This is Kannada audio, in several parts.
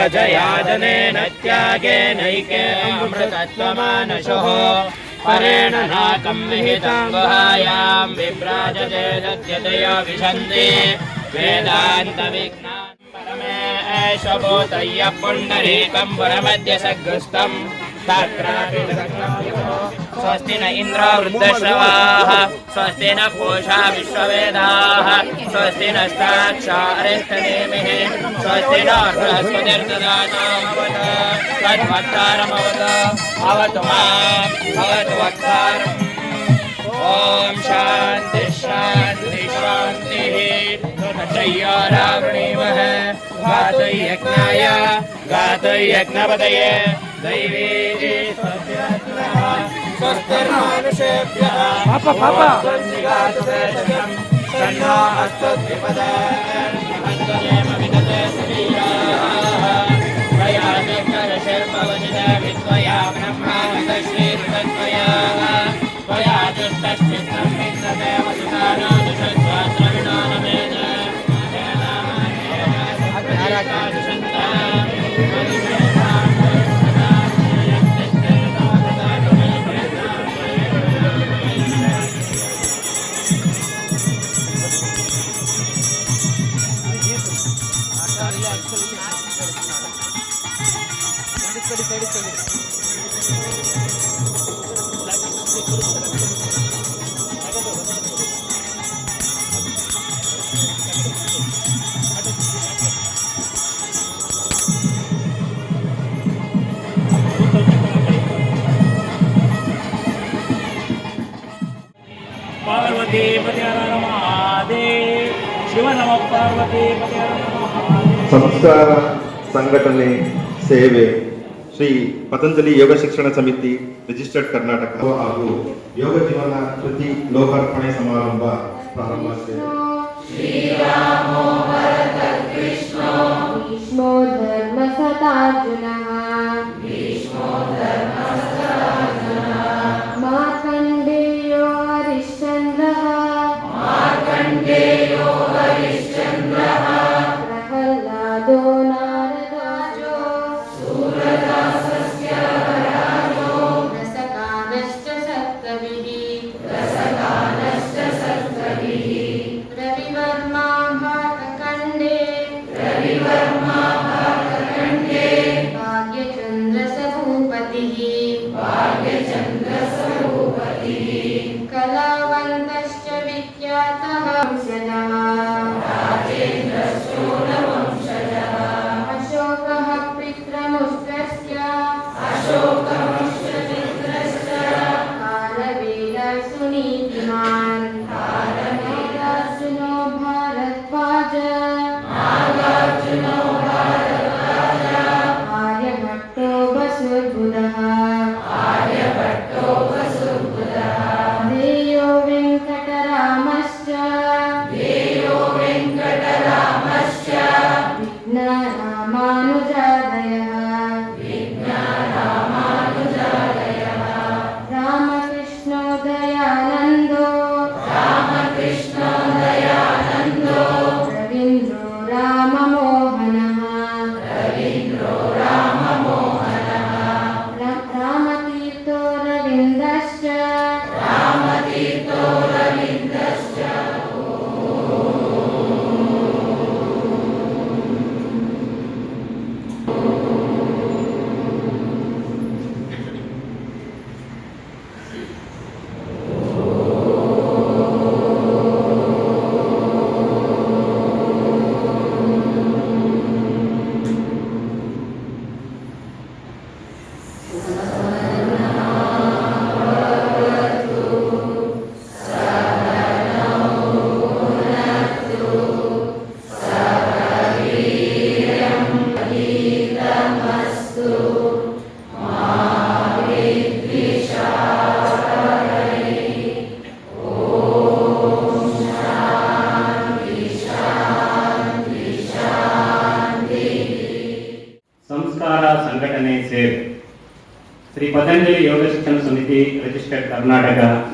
व्रजयादनेन त्यागेनैके अमृतत्वमानशः परेण नाकम् विहितम् गुहायाम् विशन्ति। वेदान्तविज्ञानम् परमे एष भूतय्य तत्रापि स्वस्ति न इन्द्रो वृद्धश्रवाः स्वस्ति न पूषा विश्ववेदाः स्वस्ति नष्टाक्षारिष्टनेमिः स्वस्ति न बृहस्पतिर्ददातामवत तद्वक्तारमवत अवतु माम्, भवतु वक्तारम् పాప పాప. ಪಾರ್ವತಿ ಪತಿಯರ ಮಹಾದೇವ್ ಶಿವ ನಮ ಪಾರ್ವತಿ ಪತಿಯರ ಮಹಾದೇವ್ ಸಂಸ್ಕಾರ ಸಂಘಟನೆ ಸೇವೆ ಶ್ರೀ ಪತಂಜಲಿ ಯೋಗ ಶಿಕ್ಷಣ ಸಮಿತಿ ರಿಜಿಸ್ಟರ್ಡ್ ಕರ್ನಾಟಕ ಹಾಗೂ ಯೋಗ ಜೀವನ ಕೃತಿ ಲೋಕಾರ್ಪಣೆ ಸಮಾರಂಭ ಪ್ರಾರಂಭ विख्यातः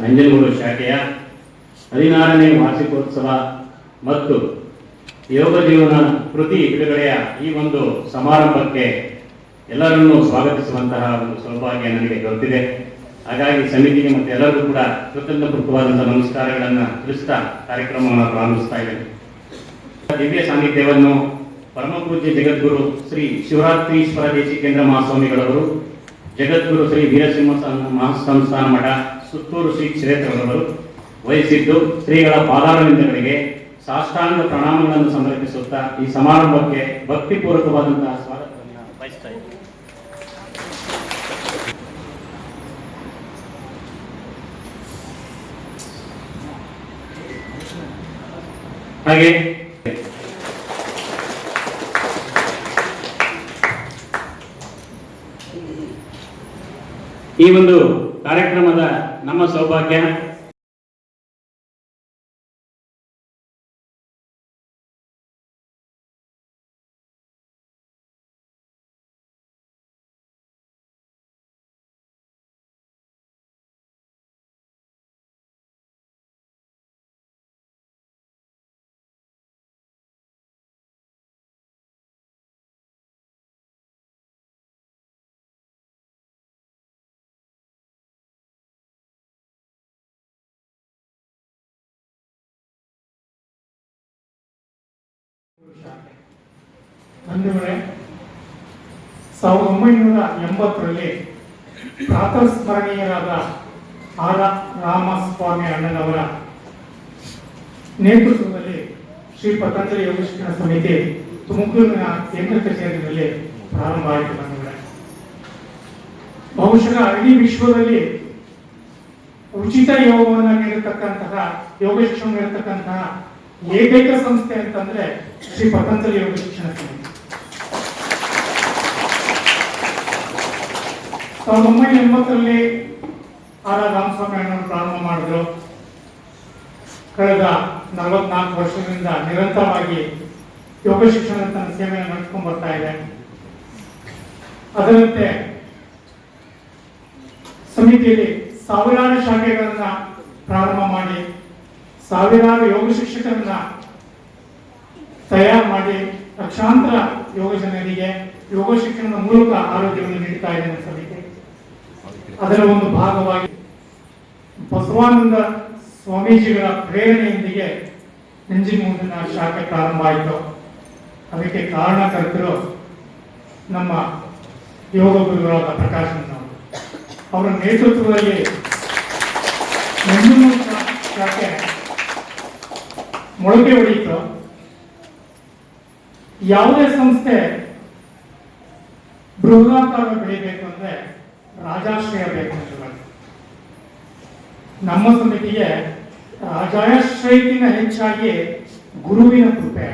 ನಂಜನಗೂಡು ಶಾಖೆಯ ಹದಿನಾರನೇ ವಾರ್ಷಿಕೋತ್ಸವ ಮತ್ತು ಯೋಗ ಜೀವನ ಕೃತಿ ಬಿಡುಗಡೆಯ ಈ ಒಂದು ಸಮಾರಂಭಕ್ಕೆ ಎಲ್ಲರನ್ನೂ ಸ್ವಾಗತಿಸುವಂತಹ ಒಂದು ಸೌಭಾಗ್ಯ ನನಗೆ ದೊರೆತಿದೆ. ಹಾಗಾಗಿ ಸಮಿತಿಗೆ ಮತ್ತು ಎಲ್ಲರಿಗೂ ಕೂಡ ಕೃತಜ್ಞಪೂರ್ವಕವಾದಂತಹ ನಮಸ್ಕಾರಗಳನ್ನು ತಿಳಿಸ್ತಾ ಕಾರ್ಯಕ್ರಮವನ್ನು ಪ್ರಾರಂಭಿಸ್ತಾ ಇದ್ದೇನೆ. ದಿವ್ಯ ಸಾನ್ನಿಧ್ಯವನ್ನು ಪರಮಪೂಜ್ಯ ಜಗದ್ಗುರು ಶ್ರೀ ಶಿವರಾತ್ರೀಶ್ವರ ದೇಶಿಕೇಂದ್ರ ಮಹಾಸ್ವಾಮಿಗಳವರು ಜಗದ್ಗುರು ಶ್ರೀ ವೀರಸಿಂಹ ಮಹಾಸಂಸ್ಥಾನ ಮಠ ಸುತ್ತೂರು ಶ್ರೀ ಕ್ಷೇತ್ರದವರು, ವಹಿಸಿದ್ದು ಶ್ರೀಗಳ ಪಾದಾರವಿಂದಗಳಿಗೆ ಸಾಷ್ಟಾಂಗ ಪ್ರಣಾಮಗಳನ್ನು ಸಮರ್ಪಿಸುತ್ತಾ ಈ ಸಮಾರಂಭಕ್ಕೆ ಭಕ್ತಿಪೂರ್ವಕವಾದಂತಹ ಸ್ವಾಗತವನ್ನು ಇದ್ದೇನೆ. ಹಾಗೆ. ಈ ಒಂದು ಕಾರ್ಯಕ್ರಮದ ನಮ್ಮ ಸೌಭಾಗ್ಯ ಬಂಧುಗಳೇ ಸಾವಿರದ ಒಂಬೈನೂರ ಎಂಬತ್ತರಲ್ಲಿ ಪ್ರಾತಸ್ಮರಣೀಯರಾದ ಆರ ರಾಮಸ್ವಾಮಿ ಅಣ್ಣನವರ ನೇತೃತ್ವದಲ್ಲಿ ಶ್ರೀ ಪತಂಜಲಿ ಯೋಗ ಶಿಕ್ಷಣ ಸಮಿತಿ ತುಮಕೂರಿನ ಕೇಂದ್ರ ಕಚೇರಿಯಲ್ಲಿ ಪ್ರಾರಂಭ ಆಯಿತು ಬಂಧುಗಳೇ. ಬಹುಶಃ ಇಡೀ ವಿಶ್ವದಲ್ಲಿ ಉಚಿತ ಯೋಗವನ್ನು ನೀಡತಕ್ಕಂತಹ ಯೋಗ ಶಿಕ್ಷಣ ನೀಡತಕ್ಕಂತಹ ಏಕೈಕ ಸಂಸ್ಥೆ ಅಂತಂದ್ರೆ ಶ್ರೀ ಪತಂಜಲಿ ಯೋಗ ಶಿಕ್ಷಣ ಸಮಿತಿ ಸಾವಿರದ ಒಂಬೈನೂರ ಎಂಬತ್ತರಲ್ಲಿ ಆರ್ ಪ್ರಾರಂಭ ಮಾಡಿದ್ರು. ಕಳೆದ ನಲವತ್ನಾಲ್ಕು ವರ್ಷದಿಂದ ನಿರಂತರವಾಗಿ ಯೋಗ ಶಿಕ್ಷಣ ತನ್ನ ಸೇವೆಯನ್ನು ನಡೆಸ್ಕೊಂಡು ಬರ್ತಾ ಇದೆ. ಅದರಂತೆ ಸಮಿತಿಯಲ್ಲಿ ಸಾವಿರಾರು ಶಾಖೆಗಳನ್ನ ಪ್ರಾರಂಭ ಮಾಡಿ ಸಾವಿರಾರು ಯೋಗ ಶಿಕ್ಷಕರನ್ನ ತಯಾರು ಮಾಡಿ ಲಕ್ಷಾಂತರ ಯೋಗ ಜನರಿಗೆ ಯೋಗ ಶಿಕ್ಷಣದ ಮೂಲಕ ಆರೋಗ್ಯವನ್ನು ನೀಡ್ತಾ ಇದೆ ಸಮಿತಿ. ಅದರ ಒಂದು ಭಾಗವಾಗಿ ಬಸವಾನಂದ ಸ್ವಾಮೀಜಿಗಳ ಪ್ರೇರಣೆಯೊಂದಿಗೆ ನಂಜಿನಗೂಡಿನ ಶಾಖೆ ಪ್ರಾರಂಭ ಆಯಿತು. ಅದಕ್ಕೆ ಕಾರಣಕರ್ತರು ನಮ್ಮ ಯೋಗ ಗುರುಗಳಾದ ಪ್ರಕಾಶನ್ ಅವರು. ನೇತೃತ್ವದಲ್ಲಿ ಶಾಖೆ ಮೊಳಕೆ ಹೊಡೆಯಿತು ಯಾವುದೇ ಸಂಸ್ಥೆ ಬೃಹದಾಕಾರ ಬೆಳಿಬೇಕು ಅಂದ್ರೆ ರಾಜಾಶ್ರಯ ಬೇಕು ಅಂತ ನಮ್ಮ ಸಮಿತಿಗೆ ರಾಜಾಶ್ರಯಕ್ಕಿಂತ ಹೆಚ್ಚಾಗಿ ಗುರುವಿನ ಕೃಪೆ.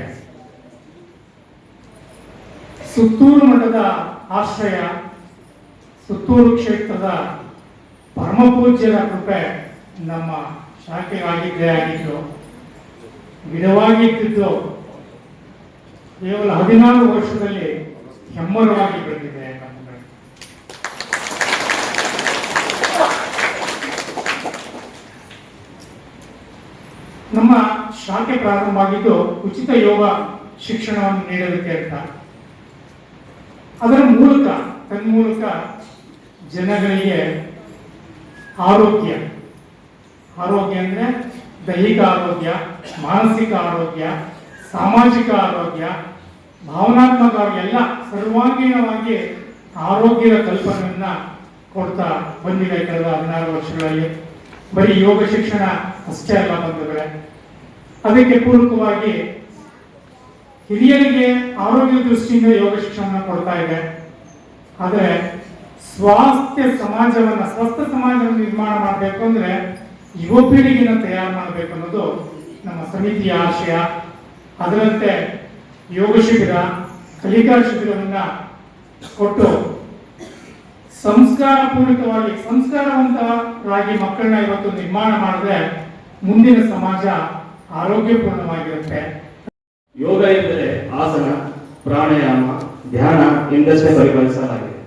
ಸುತ್ತೂರು ಮಠದ ಆಶ್ರಯ, ಸುತ್ತೂರು ಕ್ಷೇತ್ರದ ಪರಮಪೂಜ್ಯರ ಕೃಪೆ ನಮ್ಮ ಶಾಖೆಗಾಗಿದ್ದೇ ಆಗಿದ್ದು ಗಿಡವಾಗಿದ್ದು ಕೇವಲ ಹದಿನಾರು ವರ್ಷದಲ್ಲಿ ಹೆಮ್ಮರವಾಗಿ ಬೆಳೆದಿದೆ ನಮ್ಮಲ್ಲಿ. ನಮ್ಮ ಶಾಖೆ ಪ್ರಾರಂಭ ಆಗಿದ್ದು ಉಚಿತ ಯೋಗ ಶಿಕ್ಷಣವನ್ನು ನೀಡಲಿಕ್ಕೆ ಅಂತ ಅದರ ಮೂಲಕ, ತನ್ಮೂಲಕ ಜನಗಳಿಗೆ ಆರೋಗ್ಯ ಆರೋಗ್ಯ ಅಂದ್ರೆ ದೈಹಿಕ ಆರೋಗ್ಯ, ಮಾನಸಿಕ ಆರೋಗ್ಯ, ಸಾಮಾಜಿಕ ಆರೋಗ್ಯ, ಭಾವನಾತ್ಮಕ ಎಲ್ಲ ಸರ್ವಾಂಗೀಣವಾಗಿ ಆರೋಗ್ಯದ ಕಲ್ಪನೆಯನ್ನ ಕೊಡ್ತಾ ಬಂದಿದೆ ಕಳೆದ ಹದಿನಾರು ವರ್ಷಗಳಲ್ಲಿ. ಬರೀ ಯೋಗ ಶಿಕ್ಷಣ ಅಷ್ಟೇ ಅಲ್ಲ ಬಂಧುಗಳೇ. ಅದಕ್ಕೆ ಪೂರಕವಾಗಿ ಹಿರಿಯರಿಗೆ ಆರೋಗ್ಯ ದೃಷ್ಟಿಯಿಂದ ಯೋಗ ಶಿಕ್ಷಣ ಕೊಡ್ತಾ ಇದೆ. ಆದರೆ ಸ್ವಾಸ್ಥ್ಯ ಸಮಾಜವನ್ನ, ಸ್ವಸ್ಥ ಸಮಾಜವನ್ನು ನಿರ್ಮಾಣ ಮಾಡಬೇಕು ಅಂದ್ರೆ ಯುವ ಪೀಳಿಗೆನ ತಯಾರು ಮಾಡಬೇಕು ಅನ್ನೋದು ನಮ್ಮ ಸಮಿತಿಯ ಆಶಯ. ಅದರಂತೆ ಯೋಗ ಶಿಬಿರ, ಕಲಿಕಾ ಶಿಬಿರವನ್ನು ಕೊಟ್ಟು ಸಂಸ್ಕಾರ ಪೂರಿತವಾಗಿ ಸಂಸ್ಕಾರವಂತರಾಗಿ ಮಕ್ಕಳನ್ನ ಇವತ್ತು ನಿರ್ಮಾಣ ಮಾಡಿದ್ರೆ ಮುಂದಿನ ಸಮಾಜ ಆರೋಗ್ಯಪೂರ್ಣವಾಗಿರುತ್ತೆ. ಯೋಗ ಎಂದರೆ ಆಸನ, ಪ್ರಾಣಾಯಾಮ, ಧ್ಯಾನ ಎಂದಷ್ಟೇ ಪರಿಗಣಿಸಲಾಗಿದೆ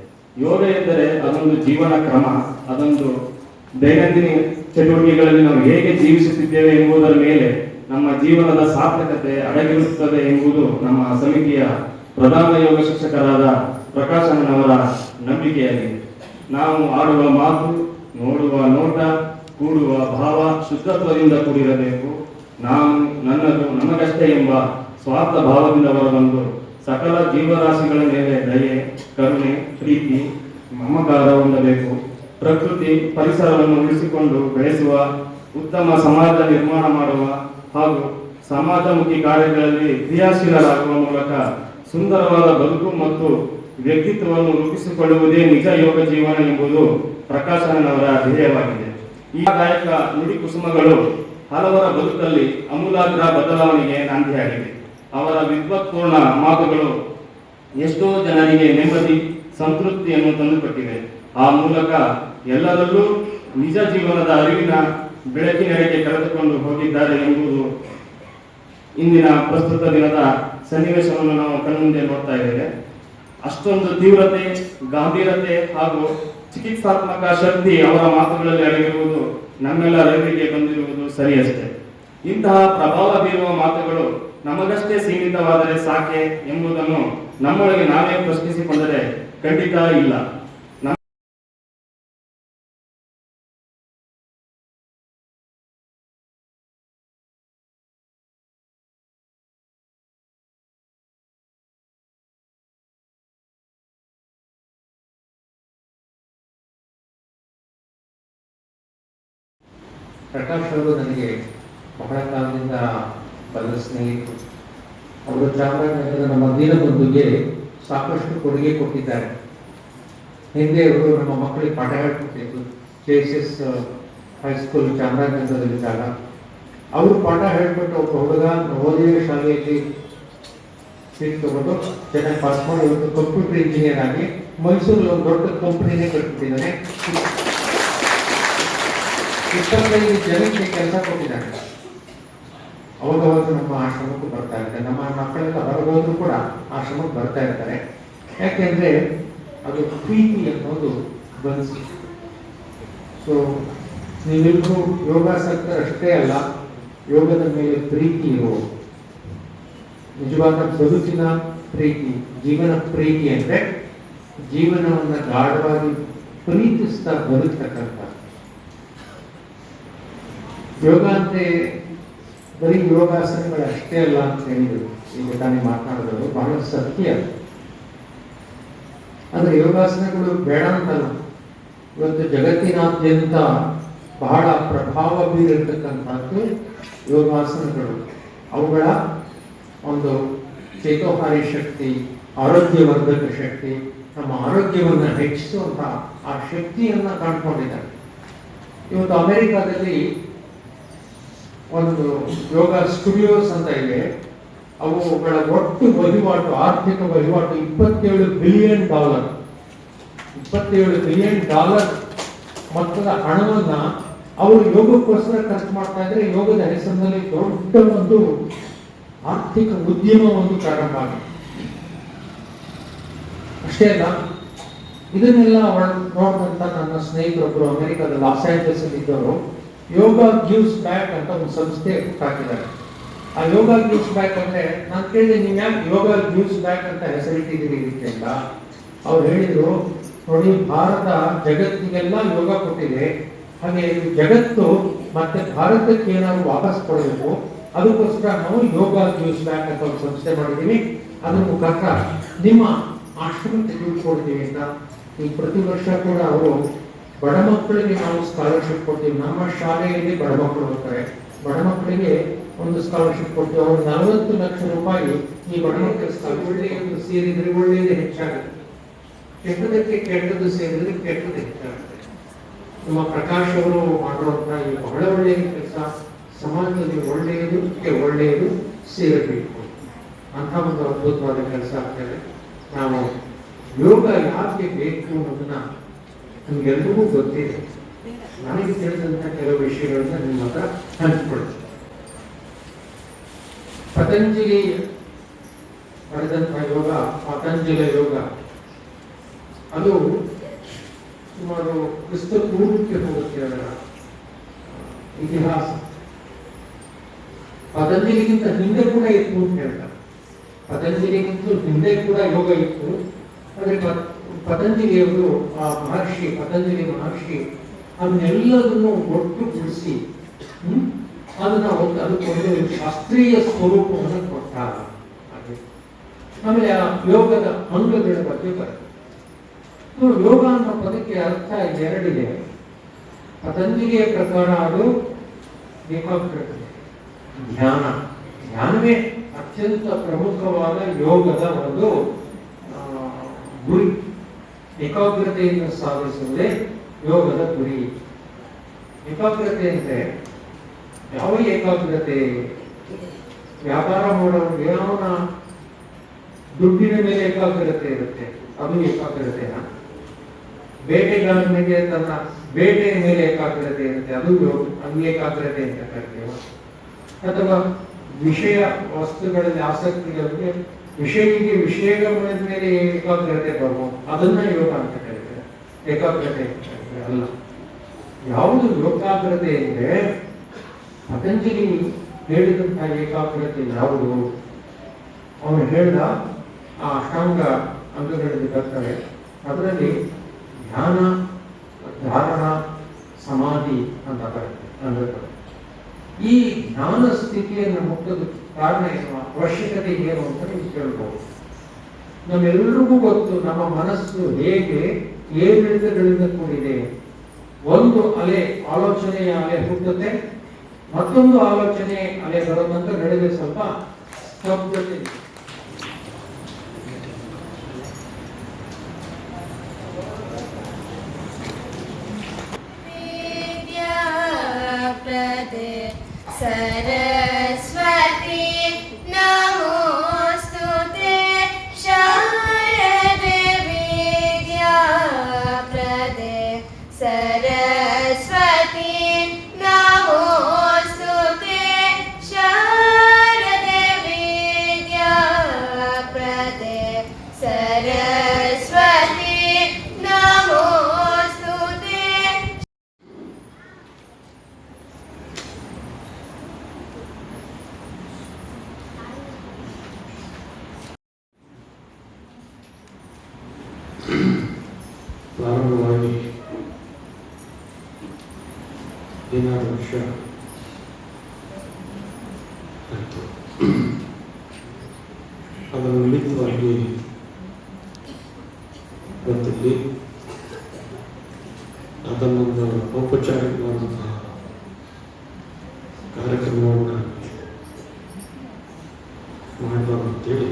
ಯೋಗ ಎಂದರೆ ಅದೊಂದು ಜೀವನ ಕ್ರಮ, ಅದೊಂದು ದೈನಂದಿನ ಚಟುವಟಿಕೆಗಳಲ್ಲಿ ನಾವು ಹೇಗೆ ಜೀವಿಸುತ್ತಿದ್ದೇವೆ ಎಂಬುದರ ಮೇಲೆ ನಮ್ಮ ಜೀವನದ ಸಾರ್ಥಕತೆ ಅಡಗಿರುತ್ತದೆ ಎಂಬುದು ನಮ್ಮ ಸಮಿತಿಯ ಪ್ರಧಾನ ಯೋಗ ಶಿಕ್ಷಕರಾದ ಪ್ರಕಾಶನವರ ನಂಬಿಕೆಯಾಗಿದೆ. ನಾವು ಆಡುವ ಮಾತು, ನೋಡುವ ನೋಟ, ಕೂಡುವ ಭಾವ ಶುದ್ಧತ್ವದಿಂದ ಕೂಡಿರಬೇಕು. ನಾನು ನನ್ನದು ನಮಗಷ್ಟೇ ಎಂಬ ಸ್ವಾರ್ಥ ಭಾವದಿಂದ ಹೊರಬಂದು ಸಕಲ ಜೀವರಾಶಿಗಳ ಮೇಲೆ ದಯೆ, ಕರುಣೆ, ಪ್ರೀತಿ, ಮಮಕಾರ ಹೊಂದಬೇಕು. ಪ್ರಕೃತಿ ಪರಿಸರವನ್ನು ಉಳಿಸಿಕೊಂಡು ಬೆಳೆಸುವ, ಉತ್ತಮ ಸಮಾಜ ನಿರ್ಮಾಣ ಮಾಡುವ ಹಾಗೂ ಸಮಾಜಮುಖಿ ಕಾರ್ಯಗಳಲ್ಲಿ ಕ್ರಿಯಾಶೀಲರಾಗುವ ಮೂಲಕ ಸುಂದರವಾದ ಬದುಕು ಮತ್ತು ವ್ಯಕ್ತಿತ್ವವನ್ನು ರೂಪಿಸಿಕೊಳ್ಳುವುದೇ ನಿಜ ಯೋಗ ಜೀವನ ಎಂಬುದು ಪ್ರಕಾಶನವರ ಧ್ಯೇಯವಾಗಿದೆ. ಈ ಗಾಯಕ ನುಡಿ ಕುಸುಮಗಳು ಹಲವರ ಬದುಕಲ್ಲಿ ಅಮೂಲಾಗ್ರ ಬದಲಾವಣೆಗೆ ನಾಂದಿಯಾಗಿದೆ. ಅವರ ವಿದ್ವತ್ಪೂರ್ಣ ಮಾತುಗಳು ಎಷ್ಟೋ ಜನರಿಗೆ ನೆಮ್ಮದಿ, ಸಂತೃಪ್ತಿಯನ್ನು ತಂದುಕೊಟ್ಟಿವೆ. ಆ ಮೂಲಕ ಎಲ್ಲರಲ್ಲೂ ನಿಜ ಜೀವನದ ಅರಿವಿನ ಬೆಳಕಿನೆಡೆಗೆ ಕರೆದುಕೊಂಡು ಹೋಗಿದ್ದಾರೆ ಎಂಬುದು ಇಂದಿನ ಪ್ರಸ್ತುತ ದಿನದ ಸನ್ನಿವೇಶವನ್ನು ನಾವು ಕಣ್ಮುಂದೆ ನೋಡ್ತಾ ಇದ್ದೇವೆ. ಅಷ್ಟೊಂದು ತೀವ್ರತೆ, ಗಾಂಭೀರತೆ ಹಾಗೂ ಚಿಕಿತ್ಸಾತ್ಮಕ ಶಕ್ತಿ ಅವರ ಮಾತುಗಳಲ್ಲಿ ಅಡಗಿರುವುದು ನಮ್ಮೆಲ್ಲ ರೈತರಿಗೆ ಬಂದಿರುವುದು ಸರಿಯಷ್ಟೇ. ಇಂತಹ ಪ್ರಭಾವ ಬೀರುವ ಮಾತುಗಳು ನಮಗಷ್ಟೇ ಸೀಮಿತವಾದರೆ ಸಾಕೆ ಎಂಬುದನ್ನು ನಮ್ಮೊಳಗೆ ನಾವೇ ಪ್ರಶ್ನಿಸಿಕೊಂಡರೆ ಖಂಡಿತ ಇಲ್ಲ. ಪ್ರಕಾಶ್ ಅವರು ನನಗೆ ಬಹಳ ಕಾಲದಿಂದ ಬಲ ಸ್ನೇಹಿತರು. ಅವರು ಚಾಮರಾಜನಗರದ ನಮ್ಮ ದೀನಬಂಧುಗೆ ಸಾಕಷ್ಟು ಕೊಡುಗೆ ಕೊಟ್ಟಿದ್ದಾರೆ. ಹಿಂದೆ ಅವರು ನಮ್ಮ ಮಕ್ಕಳಿಗೆ ಪಾಠ ಹೇಳ್ಕೊಟ್ಟಿದ್ದು J S S high school ಚಾಮರಾಜನಗರದಲ್ಲಿದ್ದಾಗ. ಅವರು ಪಾಠ ಹೇಳ್ಬಿಟ್ಟು ಒಬ್ಬ ಹುಡುಗ ನವೋದಯ ಶಾಲೆಯಲ್ಲಿ ಸೀಟ್ ತಗೊಂಡು ಚೆನ್ನಾಗಿ ಪಾಸ್ ಮಾಡಿ ಕಂಪ್ಯೂಟರ್ ಇಂಜಿನಿಯರ್ ಆಗಿ ಮೈಸೂರಲ್ಲಿ ಒಂದು ದೊಡ್ಡ ಕಂಪ್ನಿನೇ ಕಟ್ಬಿಟ್ಟಿದ್ದಾನೆ. ಇಪ್ಪತ್ತೈದು ಜನಕ್ಕೆ ಕೆಲಸ ಕೊಟ್ಟಿದ್ದಾರೆ. ಅವಾಗವಾಗ ನಮ್ಮ ಆಶ್ರಮಕ್ಕೂ ಬರ್ತಾ ಇರ್ತಾರೆ ನಮ್ಮ ಮಕ್ಕಳೆಲ್ಲ ಹೊರಗೋದ್ರು ಕೂಡ ಆಶ್ರಮಕ್ಕೆ ಬರ್ತಾ ಇರ್ತಾರೆ. ಯಾಕೆಂದ್ರೆ ಅದು ಪ್ರೀತಿ ಅನ್ನೋದು ಬನ್ಸಿ ಸೊ ನೀವೆಲ್ಲರೂ ಯೋಗಾಸಕ್ತರಷ್ಟೇ ಅಲ್ಲ, ಯೋಗದ ಮೇಲೆ ಪ್ರೀತಿ ಇರೋ ನಿಜವಾದ ಬದುಕಿನ ಪ್ರೀತಿ, ಜೀವನ ಪ್ರೀತಿ ಅಂದ್ರೆ ಜೀವನವನ್ನ ಗಾಢವಾಗಿ ಪ್ರೀತಿಸ್ತಾ ಬದುಕ್ತಕ್ಕಂಥ ಯೋಗ ಅಂತ, ಬರೀ ಯೋಗಾಸನಗಳು ಅಷ್ಟೇ ಅಲ್ಲ ಅಂತ ಹೇಳಿದ್ರು. ಈಗ ತಾನೇ ಮಾತನಾಡಿದ್ರು ಬಹಳ ಸತ್ಯ ಅದು. ಅಂದ್ರೆ ಯೋಗಾಸನಗಳು ಬೇಡ ಅಂತಲ್ಲ. ಇವತ್ತು ಜಗತ್ತಿನಾದ್ಯಂತ ಬಹಳ ಪ್ರಭಾವ ಬೀರಿರ್ತಕ್ಕಂಥದ್ದು ಯೋಗಾಸನಗಳು. ಅವುಗಳ ಒಂದು ಚೇತೋಹಾರಿ ಶಕ್ತಿ, ಆರೋಗ್ಯವರ್ಧಕ ಶಕ್ತಿ, ನಮ್ಮ ಆರೋಗ್ಯವನ್ನು ಹೆಚ್ಚಿಸುವಂತಹ ಆ ಶಕ್ತಿಯನ್ನ ಕಾಣ್ಕೊಂಡಿದ್ದಾರೆ. ಇವತ್ತು ಅಮೆರಿಕಾದಲ್ಲಿ ಒಂದು ಯೋಗ ಸ್ಟುಡಿಯೋಸ್ ಅಂತ ಇದೆ. ಅವುಗಳ ಒಟ್ಟು ವಹಿವಾಟು, ಆರ್ಥಿಕ ವಹಿವಾಟು ಇಪ್ಪತ್ತೇಳು ಬಿಲಿಯನ್ ಡಾಲರ್ ಇಪ್ಪತ್ತೇಳು ಬಿಲಿಯನ್ ಡಾಲರ್ ಮೊತ್ತದ ಹಣವನ್ನ ಅವರು ಯೋಗಕ್ಕೋಸ್ಕರ ಖರ್ಚು ಮಾಡ್ತಾ ಇದ್ರೆ ಯೋಗದ ಹೆಸರಿನಲ್ಲಿ ದೊಡ್ಡ ಒಂದು ಆರ್ಥಿಕ ಉದ್ಯಮ ಒಂದು ಪ್ರಾರಂಭ ಆಗಿದೆ. ಅಷ್ಟೇ ಅಲ್ಲ, ಇದನ್ನೆಲ್ಲ ನೋಡಿದಂತ ನನ್ನ ಸ್ನೇಹಿತರೊಬ್ಬರು ಅಮೆರಿಕದ ಲಾಸ್ ಏಂಜಲ್ಸ್ ಇದ್ದವರು ಯೋಗ ಗಿವ್ಸ್ ಬ್ಯಾಕ್ ಅಂತ ಒಂದು ಸಂಸ್ಥೆ ಹಾಕಿದ್ದಾರೆ ಆ ಯೋಗ ಗಿವ್ಸ್ ಬ್ಯಾಕ್ ಅಂದ್ರೆ, ನಾನು ಕೇಳಿದೆ ನೀವು ಯಾಕೆ ಯೋಗ ಗಿವ್ಸ್ ಬ್ಯಾಕ್ ಅಂತ ಹೆಸರಿಟ್ಟಿದ್ದೀರಿ ಅಂತ? ಅವ್ರು ಹೇಳಿದ್ರು, ನೋಡಿ, ಭಾರತ ಜಗತ್ತಿಗೆಲ್ಲ ಯೋಗ ಕೊಟ್ಟಿದೆ. ಹಾಗೆ ಜಗತ್ತು ಮತ್ತೆ ಭಾರತಕ್ಕೆ ಏನಾದ್ರು ವಾಪಸ್ ಕೊಡಬೇಕು, ಅದಕ್ಕೋಸ್ಕರ ನಾವು ಯೋಗ ಗಿವ್ಸ್ ಬ್ಯಾಕ್ ಅಂತ ಒಂದು ಸಂಸ್ಥೆ ಮಾಡಿದ್ದೀವಿ. ಅದ್ರ ಮುಖಾಂತರ ನಿಮ್ಮ ಆಶ್ರಮಕ್ಕೆ ದುಡ್ಡು ಅಂತ. ಈ ಪ್ರತಿ ವರ್ಷ ಕೂಡ ಅವರು ಬಡ ಮಕ್ಕಳಿಗೆ ನಾವು ಸ್ಕಾಲರ್ಶಿಪ್ ಕೊಡ್ತೀವಿ. ನಮ್ಮ ಶಾಲೆಯಲ್ಲಿ ಬಡ ಮಕ್ಕಳು ಹೋಗ್ತಾರೆ ಬಡ ಮಕ್ಕಳಿಗೆ ಒಂದು ಸ್ಕಾಲರ್ಶಿಪ್ ಕೊಟ್ಟು ಅವರು ನಲವತ್ತು ಲಕ್ಷ ರೂಪಾಯಿ ಈ ಬಡ ಮಕ್ಕಳ ಸ್ಕಾಲರ್ಶಿಪ್ ಒಂದು ಸೇರಿದ್ರೆ ಒಳ್ಳೆಯದು ಹೆಚ್ಚಾಗುತ್ತೆ. ಕೆಟ್ಟದಕ್ಕೆ ಕೆಟ್ಟದ್ದು ಸೇರಿದ್ರೆ ಕೆಟ್ಟದ್ದು ಹೆಚ್ಚಾಗುತ್ತೆ. ನಮ್ಮ ಪ್ರಕಾಶ್ ಅವರು ಮಾಡುವಂತ ಈ ಬಹಳ ಒಳ್ಳೆಯ ಕೆಲಸ ಸಮಾಜದಲ್ಲಿ ಒಳ್ಳೆಯದಕ್ಕೆ ಒಳ್ಳೆಯದು ಸೇರಬೇಕು. ಅಂತ ಒಂದು ಅದ್ಭುತವಾದ ಕೆಲಸ ಆಗ್ತದೆ ನಾವು ಯೋಗ ಯಾಕೆ ಬೇಕು ಅನ್ನೋದನ್ನ ನಿಮ್ಗೆಲ್ರಿಗೂ ಗೊತ್ತಿದೆ. ನನಗೆ ತಿಳಿದಂತ ಕೆಲವು ವಿಷಯಗಳನ್ನ ನಿಮ್ಮ ಹತ್ರ ಹಂಚಿಕೊಳ್ತೀನಿ. ಪತಂಜಲಿ ಯೋಗ, ಪತಂಜಲ ಯೋಗ, ಅದು ಸುಮಾರು ಕ್ರಿಸ್ತ ಪೂರ್ವಕ್ಕೆ ಹೋಗುತ್ತೆ ಅದರ ಇತಿಹಾಸ. ಪತಂಜಲಿಗಿಂತ ಹಿಂದೆ ಕೂಡ ಇತ್ತು ಅಂತ ಹೇಳ್ತಾರೆ. ಪತಂಜಲಿಗಿಂತ ಹಿಂದೆ ಕೂಡ ಯೋಗ ಇತ್ತು. ಆದರೆ ಪತಂಜಲಿಯವರು, ಆ ಮಹರ್ಷಿ, ಪತಂಜಲಿ ಮಹರ್ಷಿ, ಅದನ್ನೆಲ್ಲದನ್ನು ಒಟ್ಟುಗೂಡಿಸಿ, ಹ್ಮ್, ಅದನ್ನ ಒಂದು ಅದಕ್ಕೊಂದು ಶಾಸ್ತ್ರೀಯ ಸ್ವರೂಪವನ್ನು ಕೊಟ್ಟಾರ ಆಮೇಲೆ ಆ ಯೋಗದ ಅಂಗಗಳ ಬಗ್ಗೆ ಬರುತ್ತೆ ಯೋಗ ಅನ್ನೋ ಪದಕ್ಕೆ ಅರ್ಥ ಎರಡಿದೆ. ಪತಂಜಲಿಯ ಪ್ರಕಾರ ಅದು ಏಕಾಗ್ರತೆ, ಧ್ಯಾನ. ಧ್ಯಾನವೇ ಅತ್ಯಂತ ಪ್ರಮುಖವಾದ ಯೋಗದ ಒಂದು ಗುರಿ. ಏಕಾಗ್ರತೆಯನ್ನು ಸಾಧಿಸುವುದೇ ಯೋಗದ ಗುರಿ. ಏಕಾಗ್ರತೆ ಅಂದ್ರೆ ಯಾವ ಏಕಾಗ್ರತೆ? ವ್ಯಾಪಾರ ಮಾಡೋರು ಯಾವನ ದುಡ್ಡಿನ ಮೇಲೆ ಏಕಾಗ್ರತೆ ಇರುತ್ತೆ. ಅದು ಏಕಾಗ್ರತೆನ? ಬೇಟೆಗಾರನಿಗೆ ತನ್ನ ಬೇಟೆಯ ಮೇಲೆ ಏಕಾಗ್ರತೆ ಇರುತ್ತೆ. ಅದು ಅದು ಏಕಾಗ್ರತೆ ಅಂತ ಕರಿತೇವೆ? ಅಥವಾ ವಿಷಯ ವಸ್ತುಗಳಲ್ಲಿ ಆಸಕ್ತಿ ವಿಷಯಿಗೆ ವಿಷಯಗಳ ಮೇಲೆ ಏಕಾಗ್ರತೆ ಬರುವ ಅದನ್ನ ಯೋಗ ಅಂತ ಕರೀತಾರೆ ಏಕಾಗ್ರತೆ ಅಲ್ಲ. ಯಾವುದು ಯೋಗಾಗ್ರತೆ ಅಂದ್ರೆ ಪತಂಜಲಿ ಹೇಳಿದಂತಹ ಏಕಾಗ್ರತೆ ಯಾವುದು? ಅವನು ಹೇಳ್ದ ಆ ಅಷ್ಟಾಂಗ ಅಂಗಗಳಲ್ಲಿ ಬರ್ತವೆ ಅದರಲ್ಲಿ ಧ್ಯಾನ ಧಾರಣ ಸಮಾಧಿ ಅಂತ ಬರುತ್ತೆ. ಅಂದ್ರೆ ಈ ಜ್ಞಾನ ಸ್ಥಿತಿಯನ್ನು ಮುಟ್ಟೋದು ಕಾರಣ ಏನು? ಅವಶ್ಯಕತೆ ಏನು ಅಂತ ನೀವು ಕೇಳ್ಬೋದು. ನಮ್ಮೆಲ್ಲರಿಗೂ ಗೊತ್ತು, ನಮ್ಮ ಮನಸ್ಸು ಹೇಗೆ ಏರಿಳಿತಗಳಿಂದ ಕೂಡಿದೆ. ಒಂದು ಅಲೆ ಆಲೋಚನೆಯ ಅಲೆ ಹುಟ್ಟುತ್ತೆ, ಮತ್ತೊಂದು ಆಲೋಚನೆ ಅಲೆ ಬರೋದಂತ ನಡೆದ ಸ್ವಲ್ಪ ಸ್ತಬ್ಧತೆ ಇದೆ. ಪ್ರಾರಂಭವಾಗಿ ಹದಿನಾರು ವರ್ಷ ಆಯಿತು ಅದರ ನಿಮಿತ್ತವಾಗಿ ಇವತ್ತಿಲ್ಲಿ ಅದನ್ನೊಂದು ಔಪಚಾರಿಕವಾದಂತಹ ಕಾರ್ಯಕ್ರಮವನ್ನು ಮಾಡಬಾರ್ದು ಅಂತೇಳಿ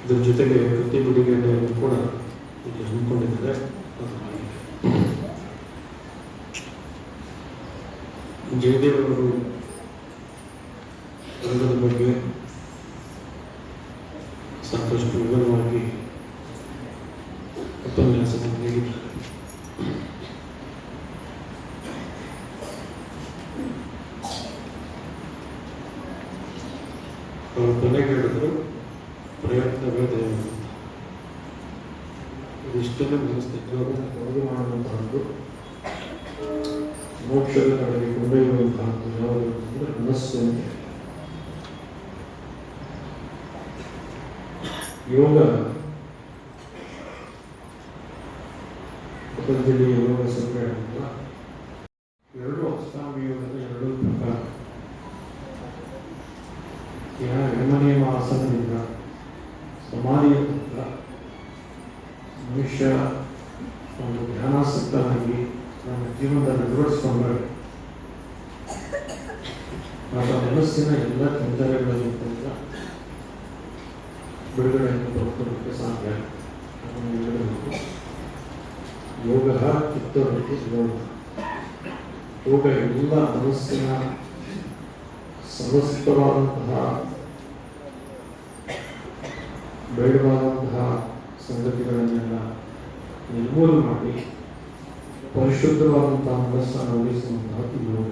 ಇದ್ರ ಜೊತೆಗೆ ಪ್ರತಿ ಬಿಡುಗಡೆಯನ್ನು ಕೂಡ ಇಲ್ಲಿ ಹಮ್ಮಿಕೊಂಡಿದ್ದಾರೆ ಅದು ಆಗಿದೆ. ಜಯದೇವ್ ಅವರು ರಂಗದ ಬಗ್ಗೆ ಸಾಕಷ್ಟು ವಿವರವಾಗಿ ಉಪನ್ಯಾಸವನ್ನು ನೀಡಿದ್ದಾರೆ ಅವರು ಕೊನೆಗೆ ಹೇಳಿದ್ರು ಪ್ರಯತ್ನವೇ ದೇವರು ಅಂತ. ಇದಿಷ್ಟನ್ನು ಮನಸ್ಸಿದ್ದವರು ಹೊರಗೆ ಮಾಡುವಂತಹದ್ದು ಮೋಕ್ಷದ ಕಡೆಗೆ ಕೊಂಡೊಯ್ಯುವಂತಹದ್ದು ಯಾವುದು ಅಂದರೆ ಮನಸ್ಸು ಅಂತ ಯೋಗ ಪ್ರಪಂಚದಲ್ಲಿ ಯೋಗ ಸಂಗ್ರಹ ಎರಡು ಅಷ್ಟಾಂಗ ಯೋಗದ ಎರಡು ಪ್ರಕಾರ. ಯಾ- ಯಮನಿಯಮ ಆಸನದಿಂದ ಸಮಾಧಿಯ ಪ್ರಕಾರ ಮನುಷ್ಯ ಒಂದು ಧ್ಯಾನಾಸಕ್ತನಾಗಿ ನಮ್ಮ ಜೀವನದಲ್ಲಿ ಅಳವಡಿಸಿಕೊಂಡ್ರೆ ನಮ್ಮ ಮನಸ್ಸಿನ ಎಲ್ಲ ತೊಂದರೆಗಳಲ್ಲಿ ಕೂಡ ಬಿಡುಗಡೆಯನ್ನು ಪಡ್ಕೊಳ್ಳೋಕ್ಕೆ ಸಾಧ್ಯ ಅದನ್ನು ಹೇಳಬೇಕು ಯೋಗ ಚಿತ್ತವೃತ್ತಿ ಯೋಗ ಯೋಗ ಎಲ್ಲ ಮನಸ್ಸಿನ ಸಮಸ್ತವಾದಂತಹ ಬೇಡವಾದಂತಹ ಸಂಗತಿಗಳನ್ನೆಲ್ಲ ನಿರ್ಮೂಲ ಮಾಡಿ ಪರಿಶುದ್ಧವಾದಂತಹ ಮನಸ್ಸನ್ನು ಉಳಿಸುವಂತಹ ಯೋಗ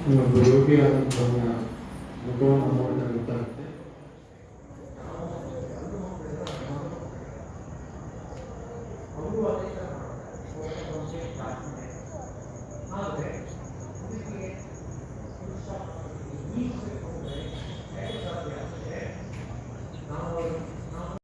ಇನ್ನೊಬ್ಬ ಯೋಗಿಯಾದಂತಹ ಮುಖವನ್ನು ನೋಡಿದ್ರೆ ಗೊತ್ತಾಗುತ್ತೆ